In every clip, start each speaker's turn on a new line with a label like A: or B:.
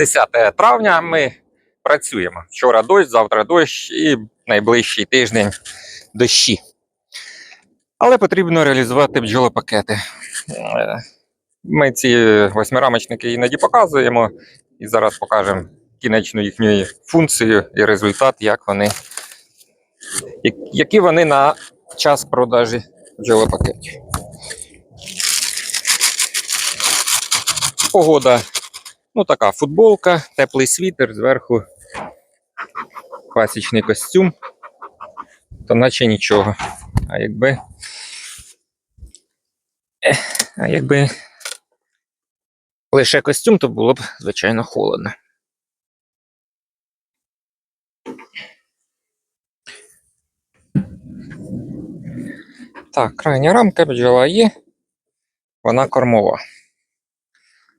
A: 10 травня ми працюємо. Вчора дощ, завтра дощ і найближчий тиждень дощі. Але потрібно реалізувати бджолопакети. Е, Ми ці восьмирамочники іноді показуємо, і зараз покажемо кінечну їхню функцію і результат, як вони, які вони на час продажі бджолопакетів. Погода Ну, така футболка, теплий світер, зверху класичний костюм. То наче нічого. А якби. А якби лише костюм, то було б, звичайно, холодно. Так, крайня рамка бджола є. Вона кормова.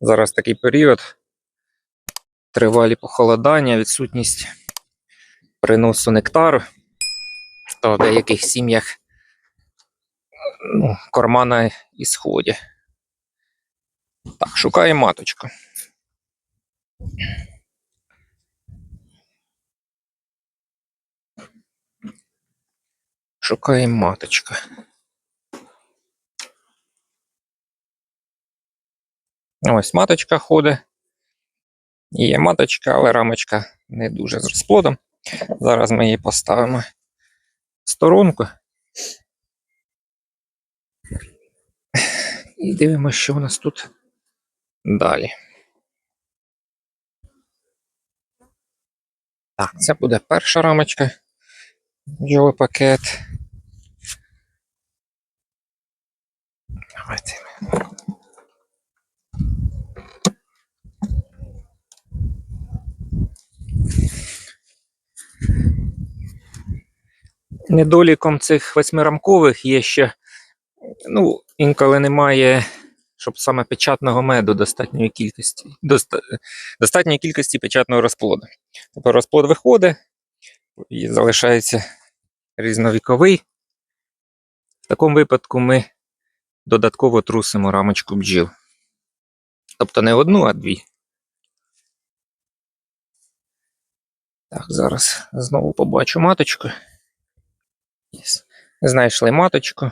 A: Зараз такий період тривалі похолодання, відсутність приносу нектару. То в деяких сім'ях ну, корма на ісході. Так, шукаємо маточку. Шукаємо маточку. Ось маточка ходить. Є маточка, але рамочка не дуже з розплодом. Зараз ми її поставимо в сторонку. І дивимося, що у нас тут далі. Так, це буде перша рамочка. Бджоли пакет. Давайте. Недоліком цих восьмирамкових є ще, ну, інколи немає, щоб саме печатного меду достатньої кількості, доста, достатньої кількості печатного розплоду. Тобто розплод виходить і залишається різновіковий. В такому випадку ми додатково трусимо рамочку бджіл. Тобто не одну, а дві. Так, зараз знову побачу маточку. Yes. Знайшли маточку.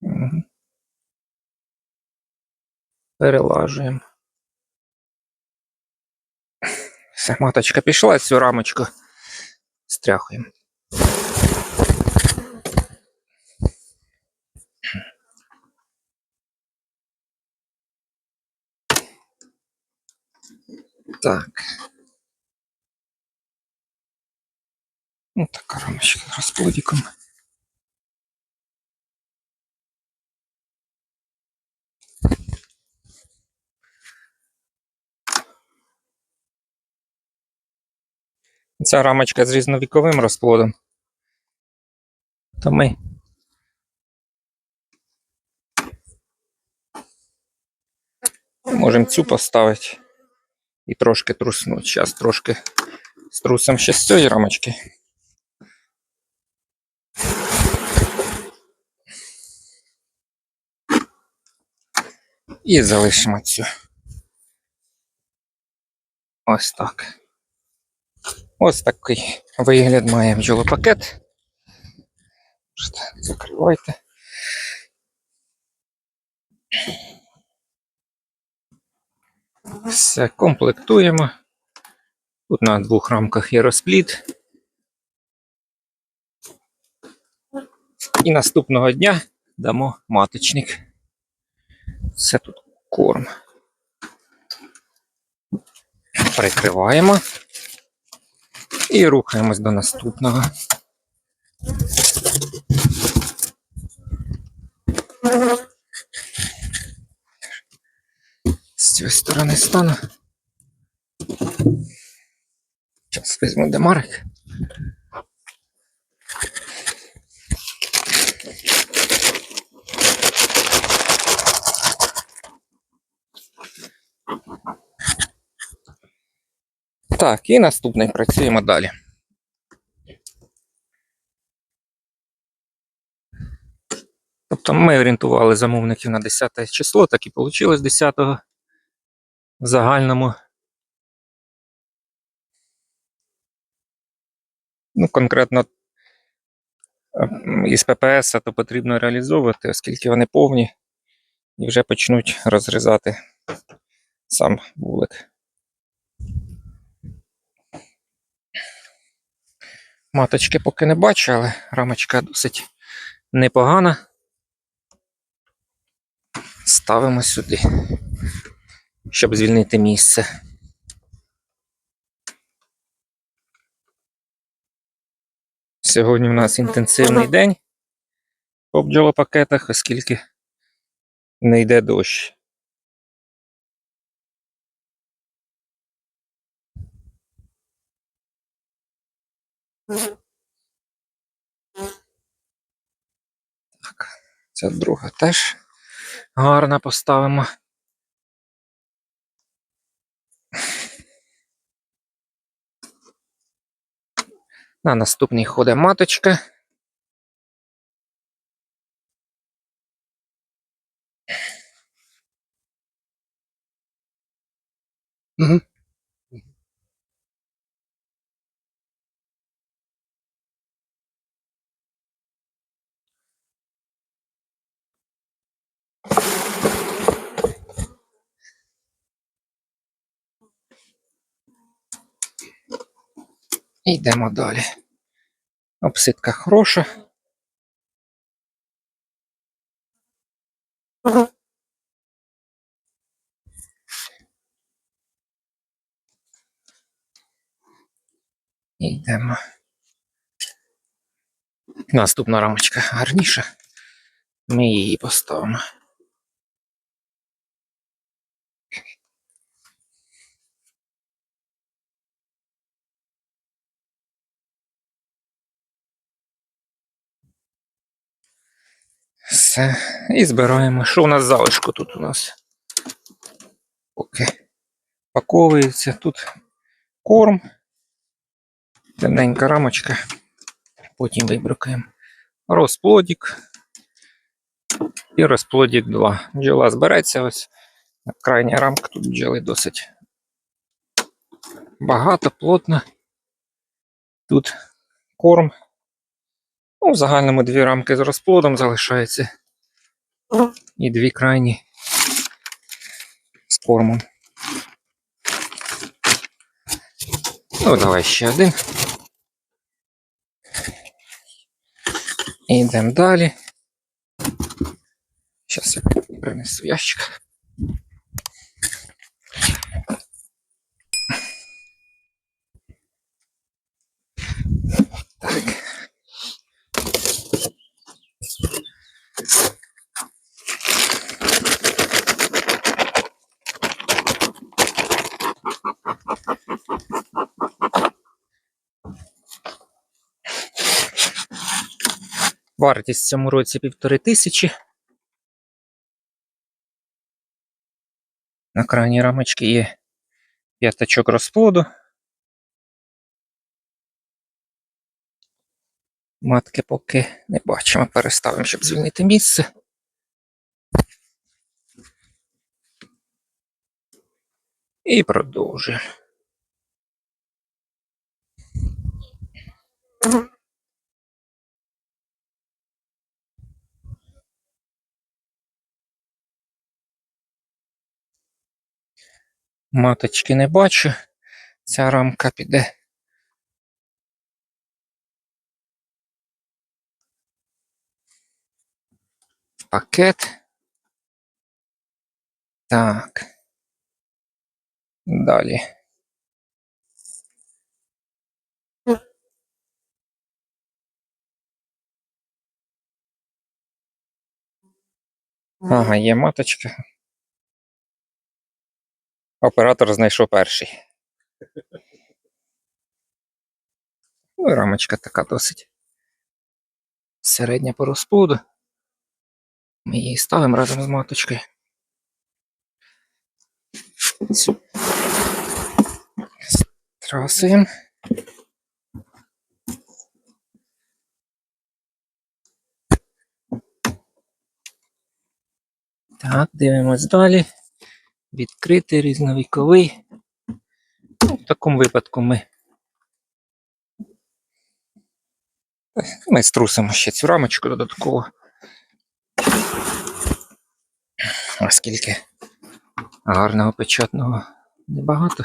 A: Мгм. Перелажуємо. Все, маточка пішла, цю рамочку стряхуємо. Так. Ну, така рамочка з розплодиком. Ця рамочка з різновіковим розплодом. То ми можемо цю поставити і трошки труснути. Зараз трошки струсимо ще з цієї рамочки. І залишимо цю. Ось так. Ось такий вигляд має бджолопакет. Закривайте. Все, комплектуємо. Тут на двох рамках є розплід. І наступного дня дамо маточник. Це тут корм. Прикриваємо і рухаємось до наступного. З цієї сторони стану. Зараз візьму демарик. Так, і наступний працюємо далі. Тобто ми орієнтували замовників на 10 число, так і вийшло 10 в загальному. Ну, конкретно е, із ППС то потрібно реалізовувати, оскільки вони повні і вже почнуть розрізати сам вулик. Маточки поки не бачу, але рамочка досить непогана. Ставимо сюди, щоб звільнити місце. Сьогодні у нас інтенсивний день по бджолопакетах, оскільки не йде дощ. Так, ця друга теж гарно поставимо. На наступній ходить маточка.
B: Мгм.
A: Йдемо далі. Обсидка хороша. Йдемо. Наступна рамочка гарніша. Ми її поставимо. Все. І збираємо. Що у нас залишку тут у нас? Поки паковується. Тут корм. Темненька рамочка. Потім вибрукаємо. Розплодік. І розплодік 2. Бджола збереться ось. Крайня рамка тут бджоли досить багато, плотно. Тут корм. Ну, в загальному дві рамки з розплодом залишається. І дві крайні з кормом. Ну, давай ще один. Йдемо далі. Зараз я принесу ящик. Вартість в цьому році півтори тисячі. На крайній рамочці є п'ятачок розплоду. Матки поки не бачимо. Переставимо, щоб звільнити місце. І продовжуємо. Маточки не бачу. Ця рамка піде. Пакет. Так. Далі. Ага, є маточка. Оператор знайшов перший. Ну, рамочка така досить. Середня по розплоду. Ми її ставимо разом з маточкою. Цю Страсуємо. Так, дивимось далі. Відкритий різновіковий. Ну, в такому випадку ми. Ми струсимо ще цю рамочку додатково. Оскільки гарного печатного небагато.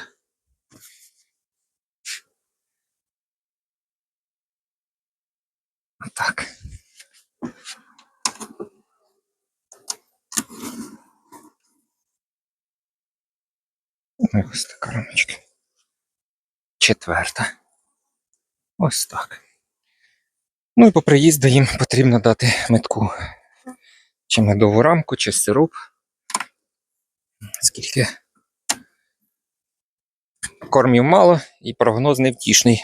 A: Так. Ось така рамочка. Четверта. Ось так. Ну і по приїзду їм потрібно дати метку. Чи медову рамку, чи сироп. Скільки кормів мало і прогноз невтішний.